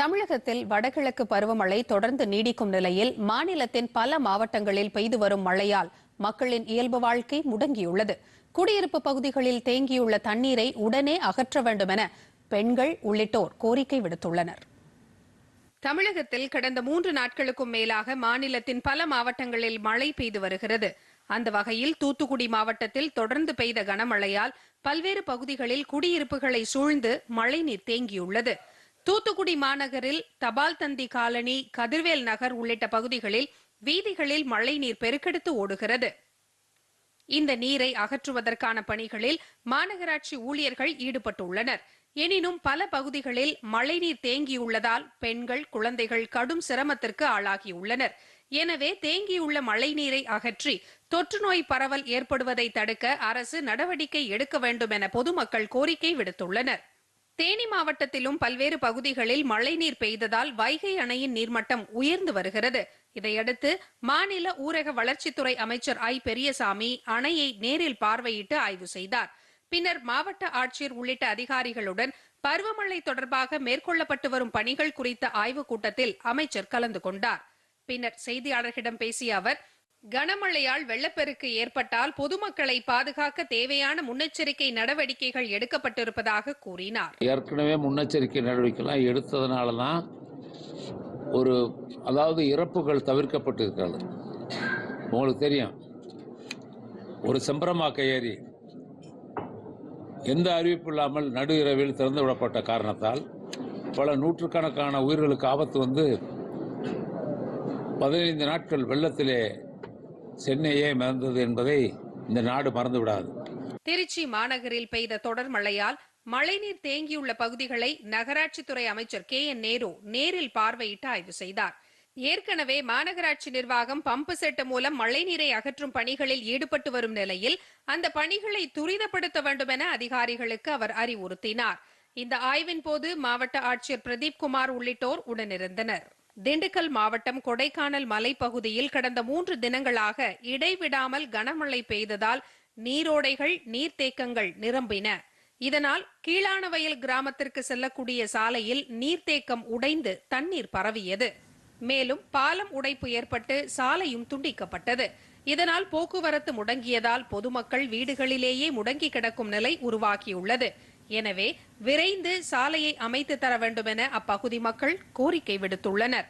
தமிழகத்தில் வடகிழக்கு பருவமழை தொடர்ந்து நீடிக்கும் நிலையில் மாநிலத்தின் பல மாவட்டங்களில் பெய்து வரும் மழையால் மக்களின் இயல்பு வாழ்க்கை முடங்கியுள்ளது. குடியிருப்பு பகுதிகளில் தேங்கியுள்ள தண்ணீரை உடனே அகற்ற வேண்டும் என பெண்கள் உள்ளிட்டோர் கோரிக்கை விடுத்துள்ளனர். தமிழகத்தில் கடந்த மூன்று நாட்களுக்கும் மேலாக மாநிலத்தின் பல மாவட்டங்களில் மழை பெய்து வருகிறது. அந்த வகையில் தூத்துக்குடி மாவட்டத்தில் தொடர்ந்து பெய்த கனமழையால் பல்வேறு பகுதிகளில் குடியிருப்புகளை சூழ்ந்து மழைநீர் தேங்கியுள்ளது. தூத்துக்குடி மாநகரில் தபால் தந்தி காலனி கதிர்வேல் நகர் உள்ளிட்ட பகுதிகளில் வீதிகளில் மழைநீர் பெருக்கெடுத்து ஓடுகிறது. இந்த நீரை அகற்றுவதற்கான பணிகளில் மாநகராட்சி ஊழியர்கள் ஈடுபட்டுள்ளனர். எனினும் பல பகுதிகளில் மழைநீர் தேங்கியுள்ளதால் பெண்கள் குழந்தைகள் கடும் சிரமத்திற்கு ஆளாகியுள்ளனர். எனவே தேங்கியுள்ள மழைநீரை அகற்றி தொற்று நோய் பரவல் ஏற்படுவதை தடுக்க அரசு நடவடிக்கை எடுக்க வேண்டும் என பொதுமக்கள் கோரிக்கை விடுத்துள்ளனர். தேனி மாவட்டத்திலும் பல்வேறு பகுதிகளில் மழைநீர் பெய்ததால் வைகை அணையின் நீர்மட்டம் உயர்ந்து வருகிறது. இதையடுத்து மாநில ஊரக வளர்ச்சித்துறை அமைச்சர் ஐ. பெரியசாமி அணையை நேரில் பார்வையிட்டு ஆய்வு செய்தார். பின்னர் மாவட்ட ஆட்சியர் உள்ளிட்ட அதிகாரிகளுடன் பருவமழை தொடர்பாக மேற்கொள்ளப்பட்டு வரும் பணிகள் குறித்த ஆய்வுக் கூட்டத்தில் அமைச்சர் கலந்து கொண்டார். பின்னர் செய்தியாளர்களிடம் பேசிய அவர் கனமழையால் வெள்ளப்பெருக்கு ஏற்பட்டால் பொதுமக்களை பாதுகாக்க தேவையான முன்னெச்சரிக்கை நடவடிக்கைகள் எடுக்கப்பட்டிருப்பதாக கூறினார். ஏற்கனவே முன்னெச்சரிக்கை நடவடிக்கைலாம் எடுத்ததுனால தான் ஒரு அதாவது இறப்புகள் தவிர்க்கப்பட்டிருக்கிறது. உங்களுக்கு தெரியும். ஒரு செம்பரமாக்க ஏரி. எந்த அறிவிப்பு இல்லாமல் நடு இரவில் திறந்து விடப்பட்ட காரணத்தால் பல நூற்றுக்கணக்கான உயிர்களுக்கு ஆபத்து வந்து பதினைந்து நாட்கள் வெள்ளத்திலே சென்னையே மறந்தது என்பதை இந்த நாடு மறந்து விடாது திருச்சி மாநகரில் பெய்த தொடர் மழையால் மழைநீர் தேங்கியுள்ள பகுதிகளை நகராட்சித்துறை அமைச்சர் கே. என். நேரு நேரில் பார்வையிட்டு ஆய்வு செய்தார். ஏற்கனவே மாநகராட்சி நிர்வாகம் பம்பு செட்டு மூலம் மழைநீரை அகற்றும் பணிகளில் ஈடுபட்டு வரும் நிலையில் அந்த பணிகளை துரிதப்படுத்த வேண்டும் என அதிகாரிகளுக்கு அவர் அறிவுறுத்தினார். இந்த ஆய்வின் போது மாவட்ட ஆட்சியர் பிரதீப் குமார் உள்ளிட்டோர் உடனிருந்தனர். திண்டுக்கல் மாவட்டம் கொடைக்கானல் மலைப்பகுதியில் கடந்த மூன்று தினங்களாக இடைவிடாமல் கனமழை பெய்ததால் நீரோடைகள் நீர்த்தேக்கங்கள் நிரம்பின. இதனால் கீழானவயல் கிராமத்திற்கு செல்லக்கூடிய சாலையில் நீர்த்தேக்கம் உடைந்து தண்ணீர் பரவியது. மேலும் பாலம் உடைப்பு ஏற்பட்டு சாலையும் துண்டிக்கப்பட்டது. இதனால் போக்குவரத்து முடங்கியதால் பொதுமக்கள் வீடுகளிலேயே முடங்கி கிடக்கும் நிலை உருவாகியுள்ளது. எனவே விரைந்து சாலையை அமைத்து தர வேண்டும் என அப்பகுதி மக்கள் கோரிக்கை விடுத்துள்ளனர்.